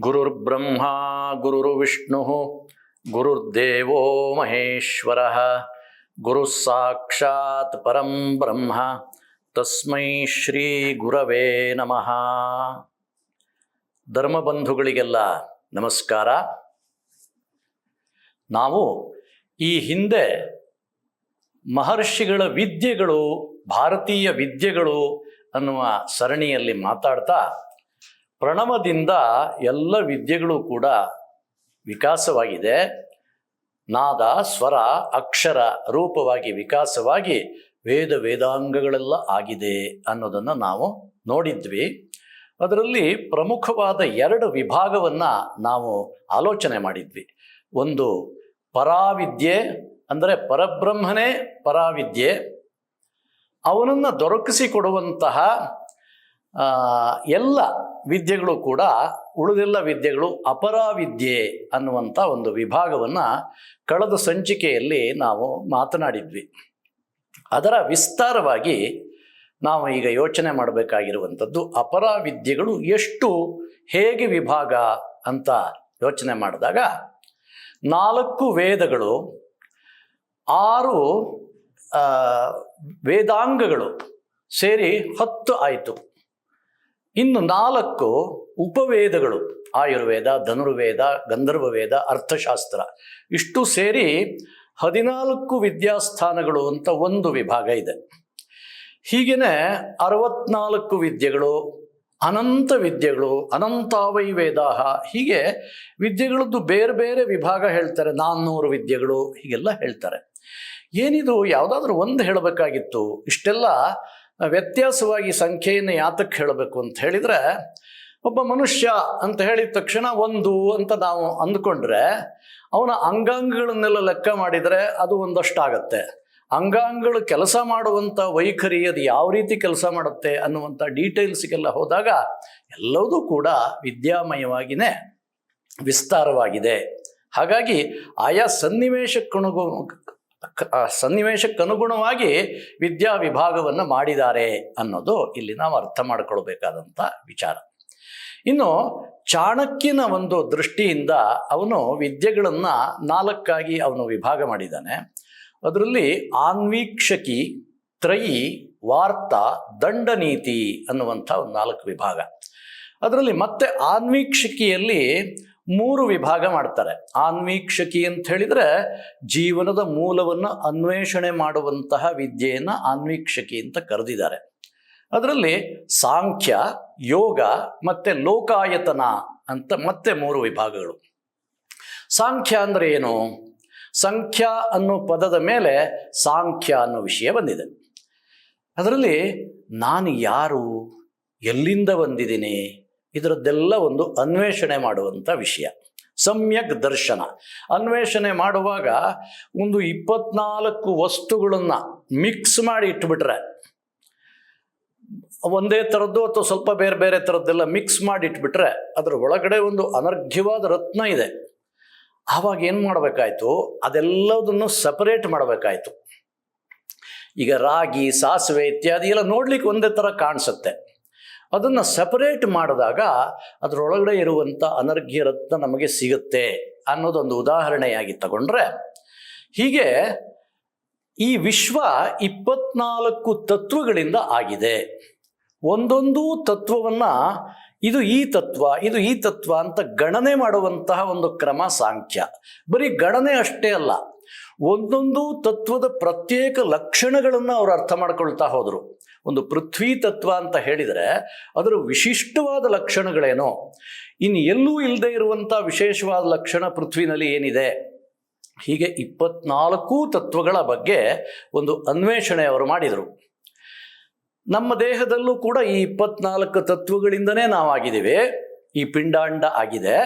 ಗುರುರ್ಬ್ರಹ್ಮ ಗುರುರ್ವಿಷ್ಣು ಗುರುರ್ದೇವೋ ಮಹೇಶ್ವರ ಗುರು ಸಾಕ್ಷಾತ್ ಪರಂ ಬ್ರಹ್ಮ ತಸ್ಮೈ ಶ್ರೀ ಗುರವೇ ನಮಃ ಧರ್ಮಬಂಧುಗಳಿಗೆಲ್ಲ ನಮಸ್ಕಾರ. ನಾವು ಈ ಹಿಂದೆ ಮಹರ್ಷಿಗಳ ವಿದ್ಯೆಗಳು, ಭಾರತೀಯ ವಿದ್ಯೆಗಳು ಅನ್ನುವ ಸರಣಿಯಲ್ಲಿ ಮಾತಾಡ್ತಾ ಪ್ರಣವದಿಂದ ಎಲ್ಲ ವಿದ್ಯೆಗಳು ಕೂಡ ವಿಕಾಸವಾಗಿದೆ. ನಾದ, ಸ್ವರ, ಅಕ್ಷರ ರೂಪವಾಗಿ ವಿಕಾಸವಾಗಿ ವೇದ ವೇದಾಂಗಗಳೆಲ್ಲ ಆಗಿದೆ ಅನ್ನೋದನ್ನು ನಾವು ನೋಡಿದ್ವಿ. ಅದರಲ್ಲಿ ಪ್ರಮುಖವಾದ ಎರಡು ವಿಭಾಗವನ್ನು ನಾವು ಆಲೋಚನೆ ಮಾಡಿದ್ವಿ. ಒಂದು ಪರಾವಿದ್ಯೆ, ಅಂದರೆ ಪರಬ್ರಹ್ಮನೇ ಪರಾವಿದ್ಯೆ. ಅವನನ್ನು ದೊರಕಿಸಿಕೊಡುವಂತಹ ಎಲ್ಲ ವಿದ್ಯೆಗಳು ಕೂಡ ಉಳಿದೆಲ್ಲ ವಿದ್ಯೆಗಳು ಅಪರಾವಿದ್ಯೆ ಅನ್ನುವಂಥ ಒಂದು ವಿಭಾಗವನ್ನು ಕಳೆದ ಸಂಚಿಕೆಯಲ್ಲಿ ನಾವು ಮಾತನಾಡಿದ್ವಿ. ಅದರ ವಿಸ್ತಾರವಾಗಿ ನಾವು ಈಗ ಯೋಚನೆ ಮಾಡಬೇಕಾಗಿರುವಂಥದ್ದು ಅಪರಾವಿದ್ಯೆಗಳು ಎಷ್ಟು, ಹೇಗೆ ವಿಭಾಗ ಅಂತ ಯೋಚನೆ ಮಾಡಿದಾಗ, ನಾಲ್ಕು ವೇದಗಳು, ಆರು ವೇದಾಂಗಗಳು ಸೇರಿ ಹತ್ತು ಆಯಿತು. ಇನ್ನು ನಾಲ್ಕು ಉಪವೇದಗಳು, ಆಯುರ್ವೇದ, ಧನುರ್ವೇದ ಗಂಧರ್ವ ವೇದ ಅರ್ಥಶಾಸ್ತ್ರ. ಇಷ್ಟು ಸೇರಿ ಹದಿನಾಲ್ಕು ವಿದ್ಯಾಸ್ಥಾನಗಳು ಅಂತ ಒಂದು ವಿಭಾಗ ಇದೆ. ಹೀಗೇನೆ ಅರವತ್ನಾಲ್ಕು ವಿದ್ಯೆಗಳು, ಅನಂತ ವಿದ್ಯೆಗಳು ಅನಂತಾವೈ ವೇದಾಹ ಹೀಗೆ ವಿದ್ಯೆಗಳದ್ದು ಬೇರೆ ಬೇರೆ ವಿಭಾಗ ಹೇಳ್ತಾರೆ. ನಾನ್ನೂರು ವಿದ್ಯೆಗಳು ಹೀಗೆಲ್ಲ ಹೇಳ್ತಾರೆ. ಏನಿದು, ಯಾವುದಾದ್ರೂ ಒಂದು ಹೇಳಬೇಕಾಗಿತ್ತು. ಇಷ್ಟೆಲ್ಲ ವ್ಯತ್ಯಾಸವಾಗಿ ಸಂಖ್ಯೆಯನ್ನು ಯಾತಕ್ಕೆ ಹೇಳಬೇಕು ಅಂತ ಹೇಳಿದರೆ, ಒಬ್ಬ ಮನುಷ್ಯ ಅಂತ ಹೇಳಿದ ತಕ್ಷಣ ಒಂದು ಅಂತ ನಾವು ಅಂದ್ಕೊಂಡ್ರೆ, ಅವನ ಅಂಗಾಂಗಗಳನ್ನೆಲ್ಲ ಲೆಕ್ಕ ಮಾಡಿದರೆ ಅದು ಒಂದಷ್ಟಾಗತ್ತೆ. ಅಂಗಾಂಗಗಳು ಕೆಲಸ ಮಾಡುವಂಥ ವೈಖರಿ ಅದು ಯಾವ ರೀತಿ ಕೆಲಸ ಮಾಡುತ್ತೆ ಅನ್ನುವಂಥ ಡೀಟೇಲ್ಸ್ಗೆಲ್ಲ ಹೋದಾಗ ಎಲ್ಲವೂ ಕೂಡ ವಿದ್ಯಾಮಯವಾಗಿಯೇ ವಿಸ್ತಾರವಾಗಿದೆ. ಹಾಗಾಗಿ ಆಯಾ ಸನ್ನಿವೇಶಕ್ಕನುಗು ಆ ಸನ್ನಿವೇಶಕ್ಕನುಗುಣವಾಗಿ ವಿದ್ಯಾ ವಿಭಾಗವನ್ನು ಮಾಡಿದ್ದಾರೆ ಅನ್ನೋದು ಇಲ್ಲಿ ನಾವು ಅರ್ಥ ಮಾಡಿಕೊಳ್ಬೇಕಾದಂಥ ವಿಚಾರ. ಇನ್ನು ಚಾಣಕ್ಯನ ಒಂದು ದೃಷ್ಟಿಯಿಂದ ಅವನು ವಿದ್ಯೆಗಳನ್ನು ನಾಲ್ಕಾಗಿ ಅವನು ವಿಭಾಗ ಮಾಡಿದ್ದಾನೆ. ಅದರಲ್ಲಿ ಆನ್ವೀಕ್ಷಕಿ, ತ್ರಯಿ, ವಾರ್ತಾ, ದಂಡನೀತಿ ಅನ್ನುವಂಥ ಒಂದು ನಾಲ್ಕು ವಿಭಾಗ. ಅದರಲ್ಲಿ ಮತ್ತೆ ಆನ್ವೀಕ್ಷಕಿಯಲ್ಲಿ ಮೂರು ವಿಭಾಗ ಮಾಡ್ತಾರೆ. ಆನ್ವೀಕ್ಷಕಿ ಅಂತ ಹೇಳಿದರೆ ಜೀವನದ ಮೂಲವನ್ನು ಅನ್ವೇಷಣೆ ಮಾಡುವಂತಹ ವಿದ್ಯೆಯನ್ನು ಆನ್ವೀಕ್ಷಕಿ ಅಂತ ಕರೆದಿದ್ದಾರೆ. ಅದರಲ್ಲಿ ಸಾಂಖ್ಯ, ಯೋಗ ಮತ್ತು ಲೋಕಾಯತನ ಅಂತ ಮತ್ತೆ ಮೂರು ವಿಭಾಗಗಳು. ಸಾಂಖ್ಯ ಅಂದರೆ ಏನು? ಸಂಖ್ಯಾ ಅನ್ನೋ ಪದದ ಮೇಲೆ ಸಾಂಖ್ಯ ಅನ್ನೋ ವಿಷಯ ಬಂದಿದೆ. ಅದರಲ್ಲಿ ನಾನು ಯಾರು? ಎಲ್ಲಿಂದ ಬಂದಿದ್ದೀನಿ? ಇದರದ್ದೆಲ್ಲ ಒಂದು ಅನ್ವೇಷಣೆ ಮಾಡುವಂಥ ವಿಷಯ. ಸಮ್ಯಕ್ ದರ್ಶನ. ಅನ್ವೇಷಣೆ ಮಾಡುವಾಗ ಒಂದು ಇಪ್ಪತ್ನಾಲ್ಕು ವಸ್ತುಗಳನ್ನು ಮಿಕ್ಸ್ ಮಾಡಿ ಇಟ್ಬಿಟ್ರೆ, ಒಂದೇ ಥರದ್ದು ಅಥವಾ ಸ್ವಲ್ಪ ಬೇರೆ ಬೇರೆ ಥರದ್ದೆಲ್ಲ ಮಿಕ್ಸ್ ಮಾಡಿ ಇಟ್ಬಿಟ್ರೆ ಅದರ ಒಳಗಡೆ ಒಂದು ಅನರ್ಘ್ಯವಾದ ರತ್ನ ಇದೆ. ಆವಾಗ ಏನು ಮಾಡಬೇಕಾಯ್ತು? ಅದೆಲ್ಲದನ್ನು ಸಪರೇಟ್ ಮಾಡಬೇಕಾಯ್ತು. ಈಗ ರಾಗಿ, ಸಾಸಿವೆ ಇತ್ಯಾದಿ ಎಲ್ಲ ನೋಡ್ಲಿಕ್ಕೆ ಒಂದೇ ಥರ ಕಾಣಿಸುತ್ತೆ. ಅದನ್ನು ಸಪರೇಟ್ ಮಾಡಿದಾಗ ಅದರೊಳಗಡೆ ಇರುವಂಥ ಅನರ್ಘ್ಯ ರತ್ನ ನಮಗೆ ಸಿಗುತ್ತೆ ಅನ್ನೋದೊಂದು ಉದಾಹರಣೆಯಾಗಿ ತಗೊಂಡ್ರೆ, ಹೀಗೆ ಈ ವಿಶ್ವ ಇಪ್ಪತ್ನಾಲ್ಕು ತತ್ವಗಳಿಂದ ಆಗಿದೆ. ಒಂದೊಂದು ತತ್ವವನ್ನು ಇದು ಈ ತತ್ವ, ಇದು ಈ ತತ್ವ ಅಂತ ಗಣನೆ ಮಾಡುವಂತಹ ಒಂದು ಕ್ರಮ ಸಾಂಖ್ಯ. ಬರೀ ಗಣನೆ ಅಷ್ಟೇ ಅಲ್ಲ, ಒಂದೊಂದು ತತ್ವದ ಪ್ರತ್ಯೇಕ ಲಕ್ಷಣಗಳನ್ನು ಅವರು ಅರ್ಥ ಮಾಡ್ಕೊಳ್ತಾ ಹೋದರು. ಒಂದು ಪೃಥ್ವಿ ತತ್ವ ಅಂತ ಹೇಳಿದರೆ ಅದರ ವಿಶಿಷ್ಟವಾದ ಲಕ್ಷಣಗಳೇನೋ? ಇನ್ನು ಎಲ್ಲೂ ಇಲ್ಲದೆ ಇರುವಂಥ ವಿಶೇಷವಾದ ಲಕ್ಷಣ ಪೃಥ್ವಿನಲ್ಲಿ ಏನಿದೆ? ಹೀಗೆ ಇಪ್ಪತ್ನಾಲ್ಕು ತತ್ವಗಳ ಬಗ್ಗೆ ಒಂದು ಅನ್ವೇಷಣೆ ಅವರು ಮಾಡಿದರು. ನಮ್ಮ ದೇಹದಲ್ಲೂ ಕೂಡ ಈ ಇಪ್ಪತ್ನಾಲ್ಕು ತತ್ವಗಳಿಂದನೇ ನಾವಾಗಿದ್ದೀವಿ. ಈ ಪಿಂಡಾಂಡ ಆಗಿದೆ.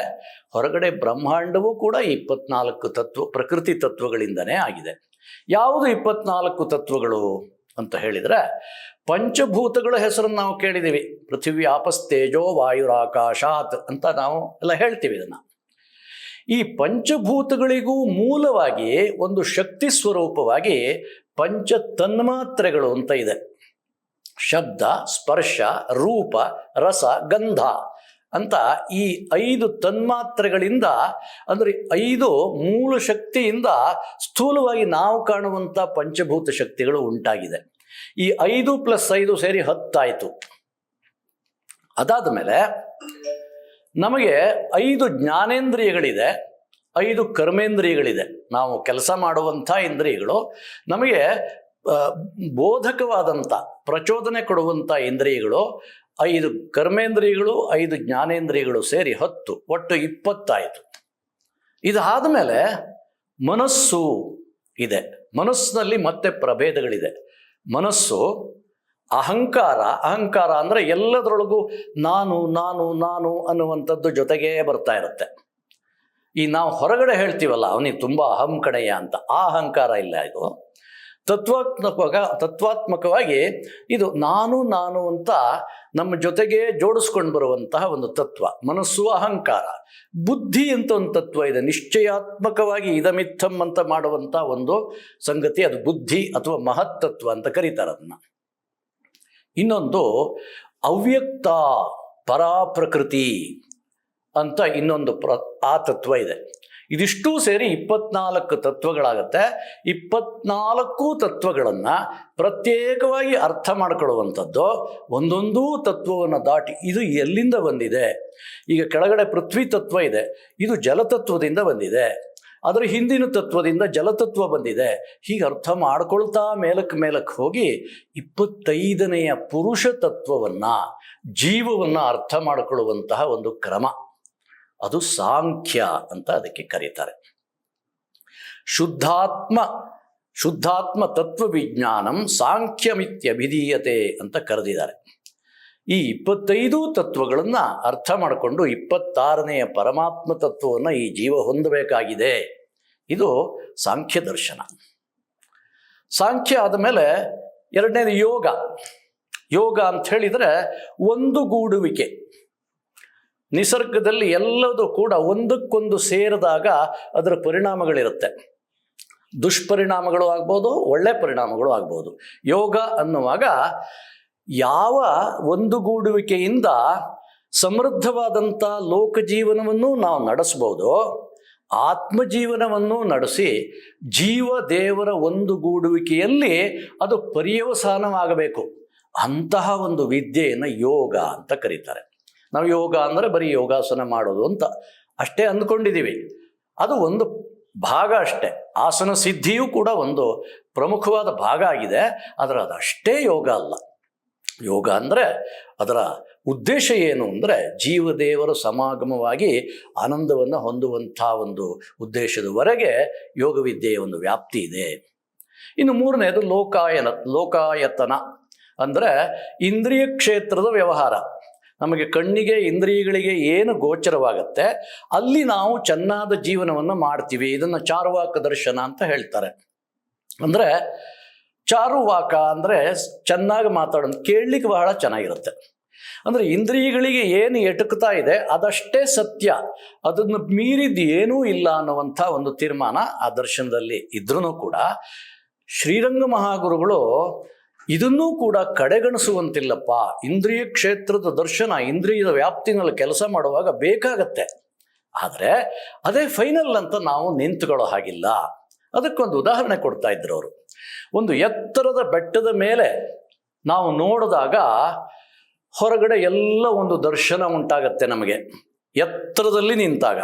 ಹೊರಗಡೆ ಬ್ರಹ್ಮಾಂಡವೂ ಕೂಡ ಇಪ್ಪತ್ನಾಲ್ಕು ತತ್ವ, ಪ್ರಕೃತಿ ತತ್ವಗಳಿಂದನೇ ಆಗಿದೆ. ಯಾವುದು ಇಪ್ಪತ್ನಾಲ್ಕು ತತ್ವಗಳು ಅಂತ ಹೇಳಿದರೆ ಪಂಚಭೂತಗಳ ಹೆಸರನ್ನು ನಾವು ಕೇಳಿದ್ದೀವಿ. ಪೃಥ್ವಿ ಆಪಸ್ತೇಜೋ ವಾಯುರಾಕಾಶಾತ್ ಅಂತ ನಾವು ಎಲ್ಲ ಹೇಳ್ತೀವಿ ಇದನ್ನು. ಈ ಪಂಚಭೂತಗಳಿಗೂ ಮೂಲವಾಗಿ ಒಂದು ಶಕ್ತಿ ಸ್ವರೂಪವಾಗಿ ಪಂಚ ತನ್ಮಾತ್ರೆಗಳು ಅಂತ ಇದೆ. ಶಬ್ದ, ಸ್ಪರ್ಶ, ರೂಪ, ರಸ, ಗಂಧ ಅಂತ ಈ ಐದು ತನ್ಮಾತ್ರೆಗಳಿಂದ ಅಂದರೆ ಐದು ಮೂಲ ಶಕ್ತಿಯಿಂದ ಸ್ಥೂಲವಾಗಿ ನಾವು ಕಾಣುವಂಥ ಪಂಚಭೂತ ಶಕ್ತಿಗಳು ಉಂಟಾಗಿದೆ. ಈ ಐದು ಪ್ಲಸ್ ಐದು ಸೇರಿ ಹತ್ತಾಯಿತು. ಅದಾದ ಮೇಲೆ ನಮಗೆ ಐದು ಜ್ಞಾನೇಂದ್ರಿಯಗಳಿದೆ, ಐದು ಕರ್ಮೇಂದ್ರಿಯಗಳಿದೆ. ನಾವು ಕೆಲಸ ಮಾಡುವಂಥ ಇಂದ್ರಿಯಗಳು, ನಮಗೆ ಬೋಧಕವಾದಂಥ, ಪ್ರಚೋದನೆ ಕೊಡುವಂಥ ಇಂದ್ರಿಯಗಳು, ಐದು ಕರ್ಮೇಂದ್ರಿಯಗಳು, ಐದು ಜ್ಞಾನೇಂದ್ರಿಯಗಳು ಸೇರಿ ಹತ್ತು, ಒಟ್ಟು ಇಪ್ಪತ್ತಾಯಿತು. ಇದಾದ ಮೇಲೆ ಮನಸ್ಸು ಇದೆ. ಮನಸ್ಸಿನಲ್ಲಿ ಮತ್ತೆ ಪ್ರಭೇದಗಳಿದೆ. ಮನಸ್ಸು, ಅಹಂಕಾರ ಅಹಂಕಾರ ಅಂದರೆ ಎಲ್ಲದರೊಳಗೂ ನಾನು ನಾನು ನಾನು ಅನ್ನುವಂಥದ್ದು ಜೊತೆಗೇ ಬರ್ತಾ ಇರುತ್ತೆ. ಈ ನಾವು ಹೊರಗಡೆ ಹೇಳ್ತೀವಲ್ಲ, ಅವನಿಗೆ ತುಂಬ ಅಹಂಕಡೆಯ ಅಂತ. ಆ ಅಹಂಕಾರ ಇಲ್ಲ ಇದು. ತತ್ವಾತ್ಮಕ ತತ್ವಾತ್ಮಕವಾಗಿ ಇದು ನಾನು ನಾನು ಅಂತ ನಮ್ಮ ಜೊತೆಗೆ ಜೋಡಿಸ್ಕೊಂಡು ಬರುವಂತಹ ಒಂದು ತತ್ವ, ಮನಸ್ಸು ಅಹಂಕಾರ. ಬುದ್ಧಿ ಅಂತ ಒಂದು ತತ್ವ ಇದೆ, ನಿಶ್ಚಯಾತ್ಮಕವಾಗಿ ಇದಮಿತ್ತಂ ಅಂತ ಮಾಡುವಂಥ ಒಂದು ಸಂಗತಿ, ಅದು ಬುದ್ಧಿ ಅಥವಾ ಮಹತ್ತತ್ವ ಅಂತ ಕರೀತಾರೆ ಅದನ್ನ. ಇನ್ನೊಂದು ಅವ್ಯಕ್ತ ಪರಾಪ್ರಕೃತಿ ಅಂತ ಇನ್ನೊಂದು ಪ್ರ, ಆ ತತ್ವ ಇದೆ. ಇದಿಷ್ಟೂ ಸೇರಿ ಇಪ್ಪತ್ನಾಲ್ಕು ತತ್ವಗಳಾಗತ್ತೆ. ಇಪ್ಪತ್ನಾಲ್ಕು ತತ್ವಗಳನ್ನು ಪ್ರತ್ಯೇಕವಾಗಿ ಅರ್ಥ ಮಾಡ್ಕೊಳ್ಳುವಂಥದ್ದು ಒಂದೊಂದೂ ತತ್ವವನ್ನು ದಾಟಿ ಇದು ಎಲ್ಲಿಂದ ಬಂದಿದೆ? ಈಗ ಕೆಳಗಡೆ ಪೃಥ್ವಿ ತತ್ವ ಇದೆ, ಇದು ಜಲತತ್ವದಿಂದ ಬಂದಿದೆ, ಅದರ ಹಿಂದಿನ ತತ್ವದಿಂದ ಜಲತತ್ವ ಬಂದಿದೆ. ಹೀಗೆ ಅರ್ಥ ಮಾಡ್ಕೊಳ್ತಾ ಮೇಲಕ್ಕೆ ಮೇಲಕ್ಕೆ ಹೋಗಿ ಇಪ್ಪತ್ತೈದನೆಯ ಪುರುಷ ತತ್ವವನ್ನು, ಜೀವವನ್ನು ಅರ್ಥ ಮಾಡಿಕೊಳ್ಳುವಂತಹ ಒಂದು ಕ್ರಮ. ಅದು ಸಾಂಖ್ಯ ಅಂತ ಅದಕ್ಕೆ ಕರೀತಾರೆ. ಶುದ್ಧಾತ್ಮ ಶುದ್ಧಾತ್ಮ ತತ್ವ ವಿಜ್ಞಾನಂ ಸಾಂಖ್ಯಮಿತ್ಯ ವಿಧೀಯತೆ ಅಂತ ಕರೆದಿದ್ದಾರೆ. ಈ ಇಪ್ಪತ್ತೈದು ತತ್ವಗಳನ್ನು ಅರ್ಥ ಮಾಡಿಕೊಂಡು ಇಪ್ಪತ್ತಾರನೆಯ ಪರಮಾತ್ಮ ತತ್ವವನ್ನು ಈ ಜೀವ ಹೊಂದಬೇಕಾಗಿದೆ. ಇದು ಸಾಂಖ್ಯ ದರ್ಶನ. ಸಾಂಖ್ಯ ಆದಮೇಲೆ ಎರಡನೇದು ಯೋಗ. ಯೋಗ ಅಂತ ಹೇಳಿದರೆ ಒಂದುಗೂಡುವಿಕೆ ನಿಸರ್ಗದಲ್ಲಿ ಎಲ್ಲದೂ ಕೂಡ ಒಂದಕ್ಕೊಂದು ಸೇರಿದಾಗ ಅದರ ಪರಿಣಾಮಗಳಿರುತ್ತೆ. ದುಷ್ಪರಿಣಾಮಗಳು ಆಗ್ಬೋದು, ಒಳ್ಳೆ ಪರಿಣಾಮಗಳು ಆಗ್ಬೋದು. ಯೋಗ ಅನ್ನುವಾಗ ಯಾವ ಒಂದುಗೂಡುವಿಕೆಯಿಂದ ಸಮೃದ್ಧವಾದಂಥ ಲೋಕಜೀವನವನ್ನು ನಾವು ನಡೆಸ್ಬೋದು, ಆತ್ಮಜೀವನವನ್ನು ನಡೆಸಿ ಜೀವ ದೇವರ ಒಂದುಗೂಡುವಿಕೆಯಲ್ಲಿ ಅದು ಪರ್ಯವಸಾನವಾಗಬೇಕು. ಅಂತಹ ಒಂದು ವಿದ್ಯೆಯನ್ನು ಯೋಗ ಅಂತ ಕರೀತಾರೆ. ನಾವು ಯೋಗ ಅಂದರೆ ಬರೀ ಯೋಗಾಸನ ಮಾಡೋದು ಅಂತ ಅಷ್ಟೇ ಅಂದ್ಕೊಂಡಿದ್ದೀವಿ. ಅದು ಒಂದು ಭಾಗ ಅಷ್ಟೇ. ಆಸನ ಸಿದ್ಧಿಯೂ ಕೂಡ ಒಂದು ಪ್ರಮುಖವಾದ ಭಾಗ ಆಗಿದೆ. ಆದರೆ ಅದಷ್ಟೇ ಯೋಗ ಅಲ್ಲ. ಯೋಗ ಅಂದರೆ ಅದರ ಉದ್ದೇಶ ಏನು ಅಂದರೆ ಜೀವದೇವರ ಸಮಾಗಮವಾಗಿ ಆನಂದವನ್ನು ಹೊಂದುವಂಥ ಒಂದು ಉದ್ದೇಶದವರೆಗೆ ಯೋಗ ವಿದ್ಯೆಯ ಒಂದು ವ್ಯಾಪ್ತಿ ಇದೆ. ಇನ್ನು ಮೂರನೇದು ಲೋಕಾಯನ, ಲೋಕಾಯತನ ಅಂದರೆ ಇಂದ್ರಿಯ ಕ್ಷೇತ್ರದ ವ್ಯವಹಾರ. ನಮಗೆ ಕಣ್ಣಿಗೆ, ಇಂದ್ರಿಯಗಳಿಗೆ ಏನು ಗೋಚರವಾಗತ್ತೆ, ಅಲ್ಲಿ ನಾವು ಚೆನ್ನಾದ ಜೀವನವನ್ನು ಮಾಡ್ತೀವಿ. ಇದನ್ನು ಚಾರುವಾಕ ದರ್ಶನ ಅಂತ ಹೇಳ್ತಾರೆ. ಅಂದರೆ, ಚಾರುವಾಕ ಅಂದರೆ ಚೆನ್ನಾಗಿ ಮಾತಾಡೋದು, ಕೇಳಲಿಕ್ಕೆ ಬಹಳ ಚೆನ್ನಾಗಿರುತ್ತೆ. ಅಂದರೆ ಇಂದ್ರಿಯಗಳಿಗೆ ಏನು ಎಟುಕ್ತಾ ಇದೆ, ಅದಷ್ಟೇ ಸತ್ಯ. ಅದನ್ನು ಮೀರಿದ್ದು ಏನೂ ಇಲ್ಲ ಅನ್ನುವಂಥ ಒಂದು ತೀರ್ಮಾನ ಆ ದರ್ಶನದಲ್ಲಿ ಇದ್ರೂ ಕೂಡ. ಶ್ರೀರಂಗ ಮಹಾಗುರುಗಳು ಇದನ್ನೂ ಕೂಡ ಕಡೆಗಣಿಸುವಂತಿಲ್ಲಪ್ಪ. ಇಂದ್ರಿಯ ಕ್ಷೇತ್ರದ ದರ್ಶನ, ಇಂದ್ರಿಯದ ವ್ಯಾಪ್ತಿನಲ್ಲಿ ಕೆಲಸ ಮಾಡುವಾಗ ಬೇಕಾಗತ್ತೆ. ಆದರೆ ಅದೇ ಫೈನಲ್ ಅಂತ ನಾವು ನಿಂತುಕೊಳ್ಳೋ ಹಾಗಿಲ್ಲ. ಅದಕ್ಕೊಂದು ಉದಾಹರಣೆ ಕೊಡ್ತಾ ಇದ್ರು ಅವರು. ಒಂದು ಎತ್ತರದ ಬೆಟ್ಟದ ಮೇಲೆ ನಾವು ನೋಡಿದಾಗ ಹೊರಗಡೆ ಎಲ್ಲ ಒಂದು ದರ್ಶನ ಉಂಟಾಗತ್ತೆ ನಮಗೆ. ಎತ್ತರದಲ್ಲಿ ನಿಂತಾಗ.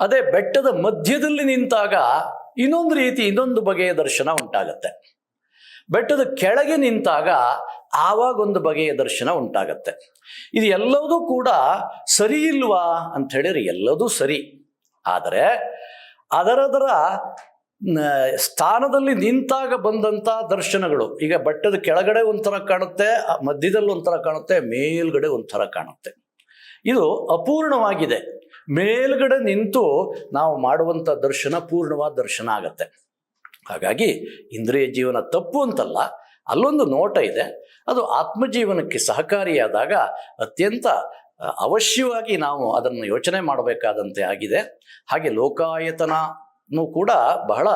ಅದೇ ಬೆಟ್ಟದ ಮಧ್ಯದಲ್ಲಿ ನಿಂತಾಗ ಇನ್ನೊಂದು ರೀತಿ ಇನ್ನೊಂದು ಬಗೆಯ ದರ್ಶನ ಉಂಟಾಗತ್ತೆ. ಬೆಟ್ಟದ ಕೆಳಗೆ ನಿಂತಾಗ ಆವಾಗ ಒಂದು ಬಗೆಯ ದರ್ಶನ ಉಂಟಾಗತ್ತೆ. ಇದು ಎಲ್ಲದೂ ಕೂಡ ಸರಿ ಇಲ್ವಾ ಅಂತ ಹೇಳಿದ್ರೆ ಎಲ್ಲದೂ ಸರಿ. ಆದರೆ ಅದರದರ ಸ್ಥಾನದಲ್ಲಿ ನಿಂತಾಗ ಬಂದಂಥ ದರ್ಶನಗಳು, ಈಗ ಬೆಟ್ಟದ ಕೆಳಗಡೆ ಒಂಥರ ಕಾಣುತ್ತೆ ಮಧ್ಯದಲ್ಲಿ ಒಂಥರ ಕಾಣುತ್ತೆ, ಮೇಲ್ಗಡೆ ಒಂಥರ ಕಾಣುತ್ತೆ. ಇದು ಅಪೂರ್ಣವಾಗಿದೆ. ಮೇಲ್ಗಡೆ ನಿಂತು ನಾವು ಮಾಡುವಂಥ ದರ್ಶನ ಪೂರ್ಣವಾದ ದರ್ಶನ ಆಗತ್ತೆ. ಹಾಗಾಗಿ ಇಂದ್ರಿಯ ಜೀವನ ತಪ್ಪು ಅಂತಲ್ಲ, ಅಲ್ಲೊಂದು ನೋಟ ಇದೆ. ಅದು ಆತ್ಮಜೀವನಕ್ಕೆ ಸಹಕಾರಿಯಾದಾಗ ಅತ್ಯಂತ ಅವಶ್ಯವಾಗಿ ನಾವು ಅದನ್ನು ಯೋಚನೆ ಮಾಡಬೇಕಾದಂತೆ ಆಗಿದೆ. ಹಾಗೆ ಲೋಕಾಯತನೂ ಕೂಡ ಬಹಳ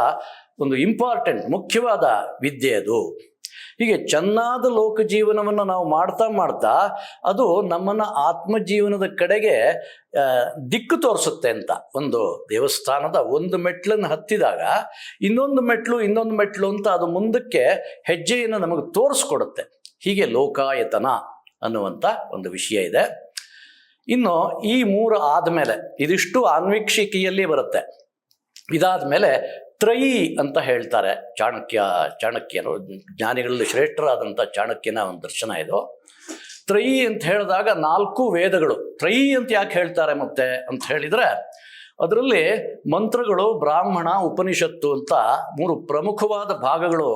ಒಂದು ಇಂಪಾರ್ಟೆಂಟ್ ಮುಖ್ಯವಾದ ವಿದ್ಯೆ ಅದು. ಹೀಗೆ ಚೆನ್ನಾದ ಲೋಕ ಜೀವನವನ್ನು ನಾವು ಮಾಡ್ತಾ ಮಾಡ್ತಾ ಅದು ನಮ್ಮನ್ನು ಆತ್ಮ ಜೀವನದ ಕಡೆಗೆ ದಿಕ್ಕು ತೋರಿಸುತ್ತೆ ಅಂತ. ಒಂದು ದೇವಸ್ಥಾನದ ಒಂದು ಮೆಟ್ಲನ್ನು ಹತ್ತಿದಾಗ ಇನ್ನೊಂದು ಮೆಟ್ಲು ಇನ್ನೊಂದು ಮೆಟ್ಲು ಅಂತ ಅದು ಮುಂದಕ್ಕೆ ಹೆಜ್ಜೆಯನ್ನು ನಮಗೆ ತೋರಿಸ್ಕೊಡುತ್ತೆ. ಹೀಗೆ ಲೋಕಾಯತನ ಅನ್ನುವಂಥ ಒಂದು ವಿಷಯ ಇದೆ. ಇನ್ನು ಈ ಮೂರು ಆದಮೇಲೆ, ಇದಿಷ್ಟು ಆನ್ವೀಕ್ಷಿಕೆಯಲ್ಲಿ ಬರುತ್ತೆ. ಇದಾದ ಮೇಲೆ ತ್ರಯಿ ಅಂತ ಹೇಳ್ತಾರೆ. ಚಾಣಕ್ಯ ಚಾಣಕ್ಯನು ಜ್ಞಾನಿಗಳಲ್ಲಿ ಶ್ರೇಷ್ಠರಾದಂಥ ಚಾಣಕ್ಯನ ಒಂದು ದರ್ಶನ ಇದು. ತ್ರಯಿ ಅಂತ ಹೇಳಿದಾಗ ನಾಲ್ಕು ವೇದಗಳು. ತ್ರಯಿ ಅಂತ ಯಾಕೆ ಹೇಳ್ತಾರೆ ಮತ್ತೆ ಅಂತ ಹೇಳಿದರೆ, ಅದರಲ್ಲಿ ಮಂತ್ರಗಳು, ಬ್ರಾಹ್ಮಣ, ಉಪನಿಷತ್ತು ಅಂತ ಮೂರು ಪ್ರಮುಖವಾದ ಭಾಗಗಳು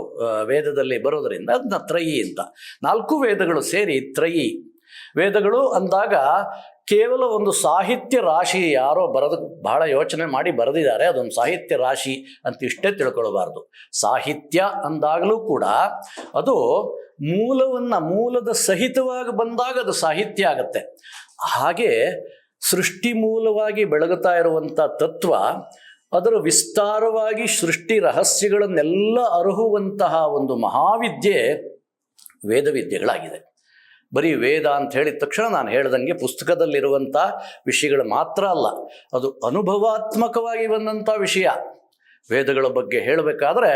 ವೇದದಲ್ಲಿ ಬರೋದರಿಂದ ಅದನ್ನ ತ್ರಯಿ ಅಂತ. ನಾಲ್ಕು ವೇದಗಳು ಸೇರಿ ತ್ರಯಿ. ವೇದಗಳು ಅಂದಾಗ ಕೇವಲ ಒಂದು ಸಾಹಿತ್ಯ ರಾಶಿ ಯಾರೋ ಬರೆದು ಬಹಳ ಯೋಚನೆ ಮಾಡಿ ಬರೆದಿದ್ದಾರೆ, ಅದೊಂದು ಸಾಹಿತ್ಯ ರಾಶಿ ಅಂತ ಇಷ್ಟೇ ತಿಳ್ಕೊಳ್ಬಾರ್ದು. ಸಾಹಿತ್ಯ ಅಂದಾಗಲೂ ಕೂಡ ಅದು ಮೂಲವನ್ನು ಮೂಲದ ಸಹಿತವಾಗಿ ಬಂದಾಗ ಅದು ಸಾಹಿತ್ಯ ಆಗತ್ತೆ. ಹಾಗೆ ಸೃಷ್ಟಿ ಮೂಲವಾಗಿ ಬೆಳಗುತ್ತಾ ಇರುವಂಥ ತತ್ವ, ಅದರ ವಿಸ್ತಾರವಾಗಿ ಸೃಷ್ಟಿ ರಹಸ್ಯಗಳನ್ನೆಲ್ಲ ಅರುಹುವಂತಹ ಒಂದು ಮಹಾವಿದ್ಯೆ ವೇದವಿದ್ಯೆಗಳಾಗಿದೆ. ಬರೀ ವೇದ ಅಂತ ಹೇಳಿದ ತಕ್ಷಣ ನಾನು ಹೇಳ್ದಂಗೆ ಪುಸ್ತಕದಲ್ಲಿರುವಂಥ ವಿಷಯಗಳು ಮಾತ್ರ ಅಲ್ಲ, ಅದು ಅನುಭವಾತ್ಮಕವಾಗಿ ಬಂದಂಥ ವಿಷಯ. ವೇದಗಳ ಬಗ್ಗೆ ಹೇಳಬೇಕಾದ್ರೆ,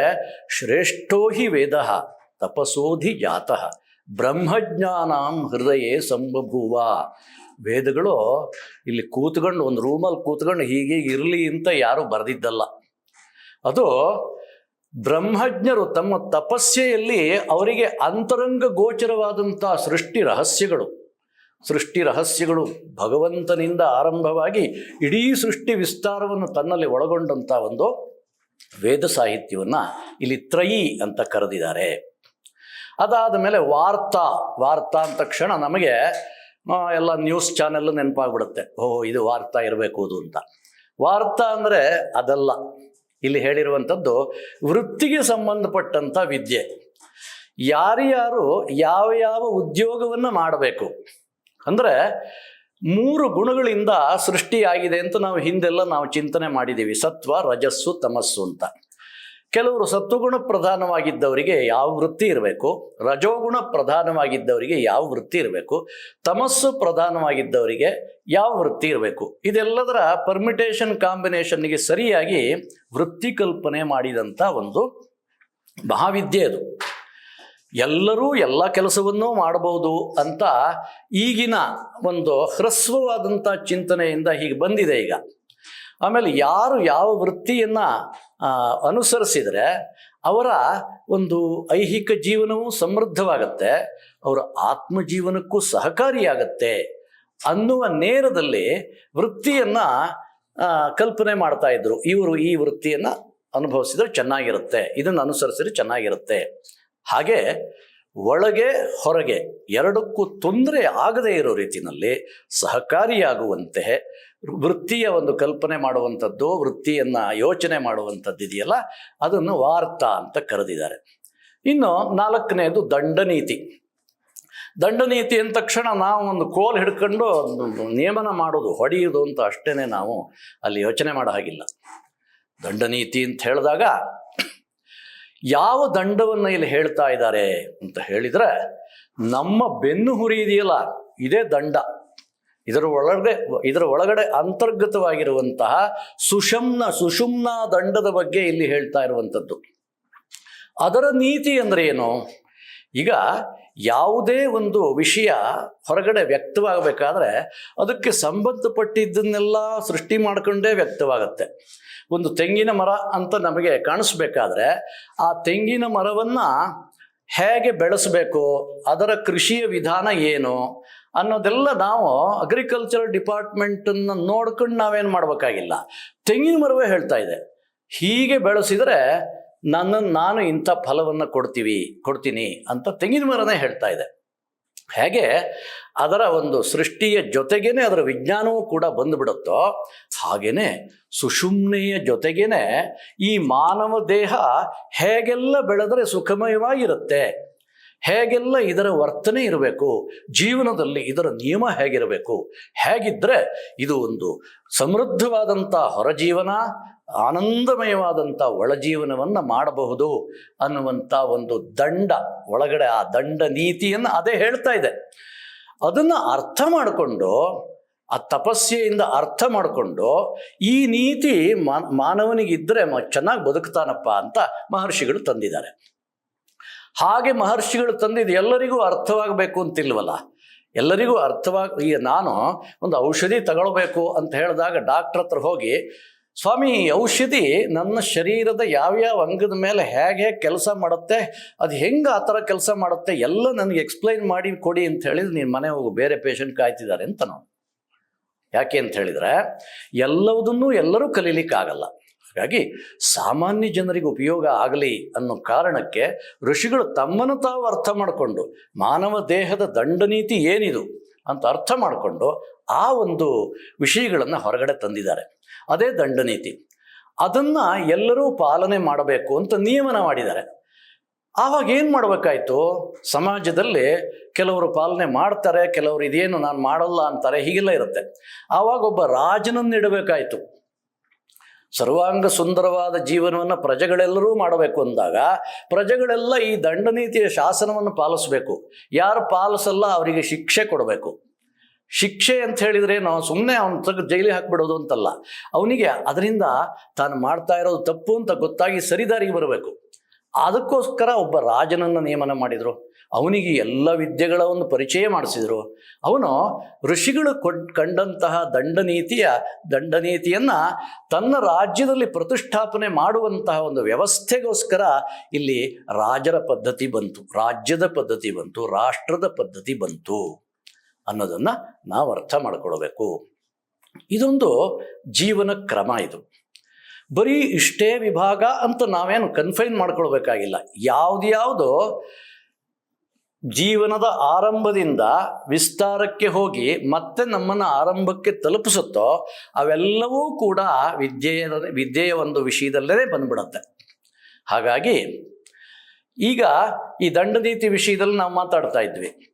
ಶ್ರೇಷ್ಠೋ ಹಿ ವೇದ ತಪಸೋಧಿ ಜಾತಃ ಬ್ರಹ್ಮಜ್ಞಾನಾಂ ಹೃದಯೇ ಸಂಬಭೂವ. ವೇದಗಳು ಇಲ್ಲಿ ಕೂತ್ಕೊಂಡು, ಒಂದು ರೂಮಲ್ಲಿ ಕೂತ್ಕೊಂಡು ಹೀಗೆ ಇರಲಿ ಅಂತ ಯಾರೂ ಬರೆದಿದ್ದಲ್ಲ. ಅದು ಬ್ರಹ್ಮಜ್ಞರು ತಮ್ಮ ತಪಸ್ಸೆಯಲ್ಲಿ ಅವರಿಗೆ ಅಂತರಂಗ ಗೋಚರವಾದಂಥ ಸೃಷ್ಟಿ ರಹಸ್ಯಗಳು. ಸೃಷ್ಟಿ ರಹಸ್ಯಗಳು ಭಗವಂತನಿಂದ ಆರಂಭವಾಗಿ ಇಡೀ ಸೃಷ್ಟಿ ವಿಸ್ತಾರವನ್ನು ತನ್ನಲ್ಲಿ ಒಳಗೊಂಡಂಥ ಒಂದು ವೇದ ಸಾಹಿತ್ಯವನ್ನು ಇಲ್ಲಿ ತ್ರಯಿ ಅಂತ ಕರೆದಿದ್ದಾರೆ. ಅದಾದ ಮೇಲೆ ವಾರ್ತಾ ವಾರ್ತಾ ಅಂತ ಕ್ಷಣ ನಮಗೆ ಎಲ್ಲ ನ್ಯೂಸ್ ಚಾನೆಲ್ ನೆನಪಾಗ್ಬಿಡುತ್ತೆ. ಓಹೋ, ಇದು ವಾರ್ತಾ ಇರಬೇಕು ಅದು ಅಂತ. ವಾರ್ತಾ ಅಂದರೆ ಅದಲ್ಲ. ಇಲ್ಲಿ ಹೇಳಿರುವಂಥದ್ದು ವೃತ್ತಿಗೆ ಸಂಬಂಧಪಟ್ಟಂಥ ವಿದ್ಯೆ. ಯಾರ್ಯಾರು ಯಾವ ಯಾವ ಉದ್ಯೋಗವನ್ನು ಮಾಡಬೇಕು? ಅಂದರೆ ಮೂರು ಗುಣಗಳಿಂದ ಸೃಷ್ಟಿಯಾಗಿದೆ ಅಂತ ನಾವು ಹಿಂದೆಲ್ಲ ನಾವು ಚಿಂತನೆ ಮಾಡಿದ್ದೀವಿ. ಸತ್ವ, ರಜಸ್ಸು, ತಮಸ್ಸು ಅಂತ. ಕೆಲವರು ಸತ್ವಗುಣ ಪ್ರಧಾನವಾಗಿದ್ದವರಿಗೆ ಯಾವ ವೃತ್ತಿ ಇರಬೇಕು? ರಜೋಗುಣ ಪ್ರಧಾನವಾಗಿದ್ದವರಿಗೆ ಯಾವ ವೃತ್ತಿ ಇರಬೇಕು? ತಮಸ್ಸು ಪ್ರಧಾನವಾಗಿದ್ದವರಿಗೆ ಯಾವ ವೃತ್ತಿ ಇರಬೇಕು? ಇದೆಲ್ಲದರ ಪರ್ಮಿಟೇಷನ್ ಕಾಂಬಿನೇಷನ್ಗೆ ಸರಿಯಾಗಿ ವೃತ್ತಿ ಕಲ್ಪನೆ ಮಾಡಿದಂಥ ಒಂದು ಮಹಾವಿದ್ಯೆ ಅದು. ಎಲ್ಲರೂ ಎಲ್ಲ ಕೆಲಸವನ್ನೂ ಮಾಡಬಹುದು ಅಂತ ಈಗಿನ ಒಂದು ಹ್ರಸ್ವವಾದಂಥ ಚಿಂತನೆಯಿಂದ ಹೀಗೆ ಬಂದಿದೆ ಈಗ. ಆಮೇಲೆ ಯಾರು ಯಾವ ವೃತ್ತಿಯನ್ನು ಅನುಸರಿಸಿದರೆ ಅವರ ಒಂದು ಐಹಿಕ ಜೀವನವೂ ಸಮೃದ್ಧವಾಗತ್ತೆ, ಅವರ ಆತ್ಮಜೀವನಕ್ಕೂ ಸಹಕಾರಿಯಾಗತ್ತೆ ಅನ್ನುವ ನೇರದಲ್ಲಿ ವೃತ್ತಿಯನ್ನು ಕಲ್ಪನೆ ಮಾಡ್ತಾ ಇದ್ರು. ಇವರು ಈ ವೃತ್ತಿಯನ್ನು ಅನುಭವಿಸಿದ್ರೆ ಚೆನ್ನಾಗಿರುತ್ತೆ, ಇದನ್ನು ಅನುಸರಿಸಿದ್ರೆ ಚೆನ್ನಾಗಿರುತ್ತೆ. ಹಾಗೆ ಒಳಗೆ ಹೊರಗೆ ಎರಡಕ್ಕೂ ತೊಂದರೆ ಆಗದೇ ಇರೋ ರೀತಿಯಲ್ಲಿ ಸಹಕಾರಿಯಾಗುವಂತೆ ವೃತ್ತಿಯ ಒಂದು ಕಲ್ಪನೆ ಮಾಡುವಂಥದ್ದು, ವೃತ್ತಿಯನ್ನು ಯೋಚನೆ ಮಾಡುವಂಥದ್ದು ಇದೆಯಲ್ಲ, ಅದನ್ನು ವಾರ್ತಾ ಅಂತ ಕರೆದಿದ್ದಾರೆ. ಇನ್ನು ನಾಲ್ಕನೆಯದು ದಂಡನೀತಿ. ದಂಡನೀತಿ ಅಂದ ತಕ್ಷಣ ನಾವು ಒಂದು ಕೋಲ್ ಹಿಡ್ಕೊಂಡು ನಿಯಮನ ಮಾಡೋದು ಹೊಡೆಯೋದು ಅಂತ ಅಷ್ಟೇ ನಾವು ಅಲ್ಲಿ ಯೋಚನೆ ಮಾಡೋ ಹಾಗಿಲ್ಲ. ದಂಡನೀತಿ ಅಂತ ಹೇಳಿದಾಗ, ಯಾವ ದಂಡವನ್ನು ಇಲ್ಲಿ ಹೇಳ್ತಾ ಇದ್ದಾರೆ ಅಂತ ಹೇಳಿದರೆ, ನಮ್ಮ ಬೆನ್ನು ಹುರಿ ಇದೆಯಲ್ಲ ಇದೇ ದಂಡ. ಇದರ ಒಳಗಡೆ ಇದರ ಒಳಗಡೆ ಅಂತರ್ಗತವಾಗಿರುವಂತಹ ಸುಷಮ್ನ, ಸುಷುಮ್ನ ದಂಡದ ಬಗ್ಗೆ ಇಲ್ಲಿ ಹೇಳ್ತಾ ಇರುವಂಥದ್ದು. ಅದರ ನೀತಿ ಅಂದರೆ ಏನು? ಈಗ ಯಾವುದೇ ಒಂದು ವಿಷಯ ಹೊರಗಡೆ ವ್ಯಕ್ತವಾಗಬೇಕಾದ್ರೆ ಅದಕ್ಕೆ ಸಂಬಂಧಪಟ್ಟಿದ್ದನ್ನೆಲ್ಲ ಸೃಷ್ಟಿ ಮಾಡಿಕೊಂಡೇ ವ್ಯಕ್ತವಾಗುತ್ತೆ. ಒಂದು ತೆಂಗಿನ ಮರ ಅಂತ ನಮಗೆ ಕಾಣಿಸ್ಬೇಕಾದ್ರೆ ಆ ತೆಂಗಿನ ಮರವನ್ನು ಹೇಗೆ ಬೆಳೆಸಬೇಕು, ಅದರ ಕೃಷಿಯ ವಿಧಾನ ಏನು ಅನ್ನೋದೆಲ್ಲ ನಾವು ಅಗ್ರಿಕಲ್ಚರ್ ಡಿಪಾರ್ಟ್ಮೆಂಟನ್ನು ನೋಡ್ಕೊಂಡು ನಾವೇನು ಮಾಡಬೇಕಾಗಿಲ್ಲ. ತೆಂಗಿನ ಮರವೇ ಹೇಳ್ತಾ ಇದೆ. ಹೀಗೆ ಬೆಳೆಸಿದರೆ ನನ್ನನ್ನು ನಾನು ಇಂಥ ಫಲವನ್ನು ಕೊಡ್ತೀವಿ, ಕೊಡ್ತೀನಿ ಅಂತ ತೆಂಗಿನ ಮರನೇ ಹೇಳ್ತಾ ಇದೆ. ಹೇಗೆ? ಅದರ ಒಂದು ಸೃಷ್ಟಿಯ ಜೊತೆಗೇನೆ ಅದರ ವಿಜ್ಞಾನವೂ ಕೂಡ ಬಂದುಬಿಡುತ್ತೋ, ಹಾಗೇನೆ ಸುಷುಮ್ನೆಯ ಜೊತೆಗೇನೆ ಈ ಮಾನವ ದೇಹ ಹೇಗೆಲ್ಲ ಬೆಳೆದರೆ ಸುಖಮಯವಾಗಿರುತ್ತೆ? ಹೇಗೆಲ್ಲ ಇದರ ವರ್ತನೆ ಇರಬೇಕು, ಜೀವನದಲ್ಲಿ ಇದರ ನಿಯಮ ಹೇಗಿರಬೇಕು ಹೇಗಿದ್ದರೆ ಇದು ಒಂದು ಸಮೃದ್ಧವಾದಂಥ ಹೊರಜೀವನ, ಆನಂದಮಯವಾದಂಥ ಒಳಜೀವನವನ್ನು ಮಾಡಬಹುದು ಅನ್ನುವಂಥ ಒಂದು ದಂಡ, ಒಳಗಡೆ ಆ ದಂಡ ನೀತಿಯನ್ನು ಅದೇ ಹೇಳ್ತಾ ಇದೆ. ಅದನ್ನು ಅರ್ಥ ಮಾಡಿಕೊಂಡು, ಆ ತಪಸ್ಸೆಯಿಂದ ಅರ್ಥ ಮಾಡಿಕೊಂಡು ಈ ನೀತಿ ಮಾನ್ ಮಾನವನಿಗಿದ್ದರೆ ಚೆನ್ನಾಗಿ ಬದುಕ್ತಾನಪ್ಪ ಅಂತ ಮಹರ್ಷಿಗಳು ತಂದಿದ್ದಾರೆ. ಹಾಗೆ ಮಹರ್ಷಿಗಳು ತಂದಿದ್ದು ಎಲ್ಲರಿಗೂ ಅರ್ಥವಾಗಬೇಕು ಅಂತಿಲ್ವಲ್ಲ? ಎಲ್ಲರಿಗೂ ಅರ್ಥವಾಗ ಈಗ ನಾನು ಒಂದು ಔಷಧಿ ತಗೊಳ್ಬೇಕು ಅಂತ ಹೇಳಿದಾಗ ಡಾಕ್ಟ್ರ್ ಹತ್ರ ಹೋಗಿ, ಸ್ವಾಮಿ ಔಷಧಿ ನನ್ನ ಶರೀರದ ಯಾವ್ಯಾವ ಅಂಗದ ಮೇಲೆ ಹೇಗೆ ಕೆಲಸ ಮಾಡುತ್ತೆ, ಅದು ಹೆಂಗೆ ಆ ಥರ ಕೆಲಸ ಮಾಡುತ್ತೆ, ಎಲ್ಲ ನನಗೆ ಎಕ್ಸ್ಪ್ಲೈನ್ ಮಾಡಿ ಕೊಡಿ ಅಂತ ಹೇಳಿದ್ರೆ ನೀನು ಮನೆ ಹೋಗು, ಬೇರೆ ಪೇಷಂಟ್ ಕಾಯ್ತಿದ್ದಾರೆ ಅಂತ ನಾವು ಯಾಕೆ ಅಂತ ಹೇಳಿದರೆ, ಎಲ್ಲವುದನ್ನು ಎಲ್ಲರೂ ಕಲೀಲಿಕ್ಕಾಗಲ್ಲ. ಹಾಗಾಗಿ ಸಾಮಾನ್ಯ ಜನರಿಗೆ ಉಪಯೋಗ ಆಗಲಿ ಅನ್ನೋ ಕಾರಣಕ್ಕೆ ಋಷಿಗಳು ತಮ್ಮನ್ನು ತಾವು ಅರ್ಥ ಮಾಡಿಕೊಂಡು ಮಾನವ ದೇಹದ ದಂಡನೀತಿ ಏನಿದು ಅಂತ ಅರ್ಥ ಮಾಡಿಕೊಂಡು ಆ ಒಂದು ವಿಷಯಗಳನ್ನು ಹೊರಗಡೆ ತಂದಿದ್ದಾರೆ. ಅದೇ ದಂಡನೀತಿ. ಅದನ್ನು ಎಲ್ಲರೂ ಪಾಲನೆ ಮಾಡಬೇಕು ಅಂತ ನಿಯಮನ ಮಾಡಿದ್ದಾರೆ. ಆವಾಗ ಏನು ಮಾಡಬೇಕಾಯ್ತು? ಸಮಾಜದಲ್ಲಿ ಕೆಲವರು ಪಾಲನೆ ಮಾಡ್ತಾರೆ, ಕೆಲವರು ಇದೇನು ನಾನು ಮಾಡಲ್ಲ ಅಂತಾರೆ, ಹೀಗೆಲ್ಲ ಇರುತ್ತೆ. ಆವಾಗ ಒಬ್ಬ ರಾಜನನ್ನು ಇಡಬೇಕಾಯ್ತು. ಸರ್ವಾಂಗ ಸುಂದರವಾದ ಜೀವನವನ್ನು ಪ್ರಜೆಗಳೆಲ್ಲರೂ ಮಾಡಬೇಕು ಅಂದಾಗ ಪ್ರಜೆಗಳೆಲ್ಲ ಈ ದಂಡನೀತಿಯ ಶಾಸನವನ್ನು ಪಾಲಿಸಬೇಕು. ಯಾರು ಪಾಲಿಸಲ್ಲ ಅವರಿಗೆ ಶಿಕ್ಷೆ ಕೊಡಬೇಕು. ಶಿಕ್ಷೆ ಅಂತ ಹೇಳಿದರೆ ನಾವು ಸುಮ್ಮನೆ ಅವನ ತಗ ಜೈಲಿಗೆ ಹಾಕ್ಬಿಡೋದು ಅಂತಲ್ಲ. ಅವನಿಗೆ ಅದರಿಂದ ತಾನು ಮಾಡ್ತಾ ಇರೋದು ತಪ್ಪು ಅಂತ ಗೊತ್ತಾಗಿ ಸರಿದಾರಿಗೆ ಬರಬೇಕು. ಅದಕ್ಕೋಸ್ಕರ ಒಬ್ಬ ರಾಜನನ್ನು ನೇಮನ ಮಾಡಿದರು. ಅವನಿಗೆ ಎಲ್ಲ ವಿದ್ಯೆಗಳ ಒಂದು ಪರಿಚಯ ಮಾಡಿಸಿದರು. ಅವನು ಋಷಿಗಳು ಕೊಡ್, ಕಂಡಂತಹ ದಂಡನೀತಿಯ, ದಂಡನೀತಿಯನ್ನು ತನ್ನ ರಾಜ್ಯದಲ್ಲಿ ಪ್ರತಿಷ್ಠಾಪನೆ ಮಾಡುವಂತಹ ಒಂದು ವ್ಯವಸ್ಥೆಗೋಸ್ಕರ ಇಲ್ಲಿ ರಾಜರ ಪದ್ಧತಿ ಬಂತು, ರಾಜ್ಯದ ಪದ್ಧತಿ ಬಂತು, ರಾಷ್ಟ್ರದ ಪದ್ಧತಿ ಬಂತು ಅನ್ನೋದನ್ನು ನಾವು ಅರ್ಥ ಮಾಡ್ಕೊಳ್ಬೇಕು. ಇದೊಂದು ಜೀವನ ಕ್ರಮ ಇದು. ಬರೀ ಇಷ್ಟೇ ವಿಭಾಗ ಅಂತ ನಾವೇನು ಕನ್ಫೈನ್ ಮಾಡ್ಕೊಳ್ಬೇಕಾಗಿಲ್ಲ. ಯಾವ್ದ್ಯಾವುದೋ ಜೀವನದ ಆರಂಭದಿಂದ ವಿಸ್ತಾರಕ್ಕೆ ಹೋಗಿ ಮತ್ತೆ ನಮ್ಮನ್ನು ಆರಂಭಕ್ಕೆ ತಲುಪಿಸುತ್ತೋ ಅವೆಲ್ಲವೂ ಕೂಡ ವಿದ್ಯೆಯ ವಿದ್ಯೆಯ ಒಂದು ವಿಷಯದಲ್ಲೇ ಬಂದ್ಬಿಡತ್ತೆ. ಹಾಗಾಗಿ ಈಗ ಈ ದಂಡನೀತಿ ವಿಷಯದಲ್ಲಿ ನಾವು ಮಾತಾಡ್ತಾ ಇದ್ವಿ.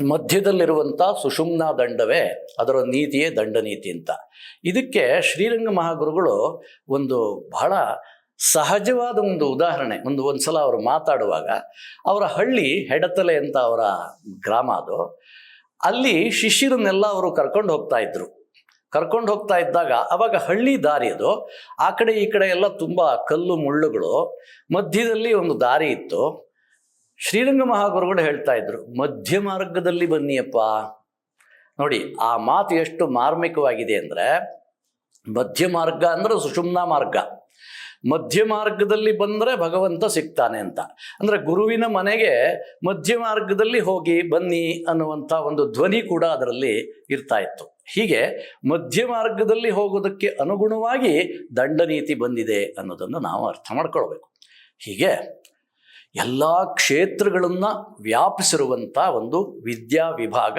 ಮಧ್ಯದಲ್ಲಿರುವಂಥ ಸುಷುಮ್ನ ದಂಡವೇ, ಅದರ ನೀತಿಯೇ ದಂಡನೀತಿ ಅಂತ. ಇದಕ್ಕೆ ಶ್ರೀರಂಗ ಮಹಾಗುರುಗಳು ಒಂದು ಬಹಳ ಸಹಜವಾದ ಒಂದು ಉದಾಹರಣೆ. ಒಂದು ಒಂದು ಸಲ ಅವರು ಮಾತಾಡುವಾಗ, ಅವರ ಹಳ್ಳಿ ಹೆಡತಲೆ ಅಂತ ಅವರ ಗ್ರಾಮ ಅದು. ಅಲ್ಲಿ ಶಿಷ್ಯರನ್ನೆಲ್ಲ ಅವರು ಕರ್ಕೊಂಡು ಹೋಗ್ತಾ ಇದ್ರು. ಕರ್ಕೊಂಡು ಹೋಗ್ತಾ ಇದ್ದಾಗ ಅವಾಗ ಹಳ್ಳಿ ದಾರಿ ಅದು. ಆ ಕಡೆ ಈ ಕಡೆ ಎಲ್ಲ ತುಂಬ ಕಲ್ಲು ಮುಳ್ಳುಗಳು. ಮಧ್ಯದಲ್ಲಿ ಒಂದು ದಾರಿ ಇತ್ತು. ಶ್ರೀರಂಗ ಮಹಾಗುರುಗಳು ಹೇಳ್ತಾ ಇದ್ರು, ಮಧ್ಯ ಮಾರ್ಗದಲ್ಲಿ ಬನ್ನಿಯಪ್ಪ. ನೋಡಿ, ಆ ಮಾತು ಎಷ್ಟು ಮಾರ್ಮಿಕವಾಗಿದೆ ಅಂದರೆ, ಮಧ್ಯ ಮಾರ್ಗ ಅಂದರೆ ಸುಷುಮ್ನ ಮಾರ್ಗ. ಮಧ್ಯ ಮಾರ್ಗದಲ್ಲಿ ಬಂದರೆ ಭಗವಂತ ಸಿಗ್ತಾನೆ ಅಂತ. ಅಂದರೆ ಗುರುವಿನ ಮನೆಗೆ ಮಧ್ಯ ಮಾರ್ಗದಲ್ಲಿ ಹೋಗಿ ಬನ್ನಿ ಅನ್ನುವಂಥ ಒಂದು ಧ್ವನಿ ಕೂಡ ಅದರಲ್ಲಿ ಇರ್ತಾ ಇತ್ತು. ಹೀಗೆ ಮಧ್ಯ ಮಾರ್ಗದಲ್ಲಿ ಹೋಗೋದಕ್ಕೆ ಅನುಗುಣವಾಗಿ ದಂಡನೀತಿ ಬಂದಿದೆ ಅನ್ನೋದನ್ನು ನಾವು ಅರ್ಥ ಮಾಡ್ಕೊಳ್ಬೇಕು. ಹೀಗೆ ಎಲ್ಲ ಕ್ಷೇತ್ರಗಳನ್ನು ವ್ಯಾಪಿಸಿರುವಂಥ ಒಂದು ವಿದ್ಯಾ ವಿಭಾಗ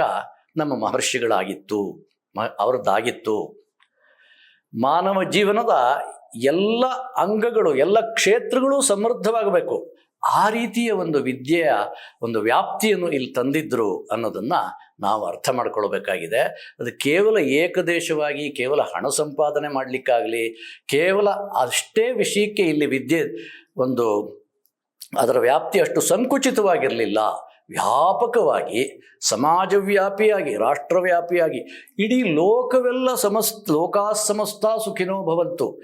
ನಮ್ಮ ಮಹರ್ಷಿಗಳಾಗಿತ್ತು, ಮ, ಅವರದ್ದಾಗಿತ್ತು. ಮಾನವ ಜೀವನದ ಎಲ್ಲ ಅಂಗಗಳು, ಎಲ್ಲ ಕ್ಷೇತ್ರಗಳು ಸಮೃದ್ಧವಾಗಬೇಕು. ಆ ರೀತಿಯ ಒಂದು ವಿದ್ಯೆಯ ಒಂದು ವ್ಯಾಪ್ತಿಯನ್ನು ಇಲ್ಲಿ ತಂದಿದ್ರು ಅನ್ನೋದನ್ನು ನಾವು ಅರ್ಥ ಮಾಡ್ಕೊಳ್ಬೇಕಾಗಿದೆ. ಅದು ಕೇವಲ ಏಕದೇಶವಾಗಿ, ಕೇವಲ ಹಣ ಸಂಪಾದನೆ ಮಾಡಲಿಕ್ಕಾಗಲಿ, ಕೇವಲ ಅಷ್ಟೇ ವಿಷಯಕ್ಕೆ ಇಲ್ಲಿ ವಿದ್ಯೆ ಒಂದು ಅದರ ವ್ಯಾಪ್ತಿ ಅಷ್ಟು ಸಂಕುಚಿತವಾಗಿರಲಿಲ್ಲ. ವ್ಯಾಪಕವಾಗಿ, ಸಮಾಜವ್ಯಾಪಿಯಾಗಿ, ರಾಷ್ಟ್ರವ್ಯಾಪಿಯಾಗಿ, ಇಡೀ ಲೋಕವೆಲ್ಲ ಸಮಸ್ ಲೋಕಾ ಸಮಸ್ತ ಸುಖಿನೋ ಭವಂತು.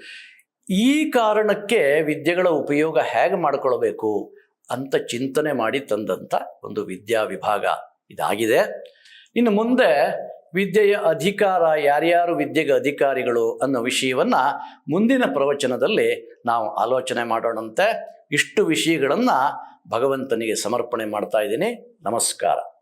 ಈ ಕಾರಣಕ್ಕೆ ವಿದ್ಯೆಗಳ ಉಪಯೋಗ ಹೇಗೆ ಮಾಡಿಕೊಳ್ಬೇಕು ಅಂತ ಚಿಂತನೆ ಮಾಡಿ ತಂದಂಥ ಒಂದು ವಿದ್ಯಾ ವಿಭಾಗ ಇದಾಗಿದೆ. ಇನ್ನು ಮುಂದೆ ವಿದ್ಯೆಯ ಅಧಿಕಾರ, ಯಾರ್ಯಾರು ವಿದ್ಯೆಗೆ ಅಧಿಕಾರಿಗಳು ಅನ್ನೋ ವಿಷಯವನ್ನು ಮುಂದಿನ ಪ್ರವಚನದಲ್ಲಿ ನಾವು ಆಲೋಚನೆ ಮಾಡೋಣಂತೆ. ಇಷ್ಟು ವಿಷಯಗಳನ್ನು ಭಗವಂತನಿಗೆ ಸಮರ್ಪಣೆ ಮಾಡ್ತಾ ಇದ್ದೀನಿ. ನಮಸ್ಕಾರ.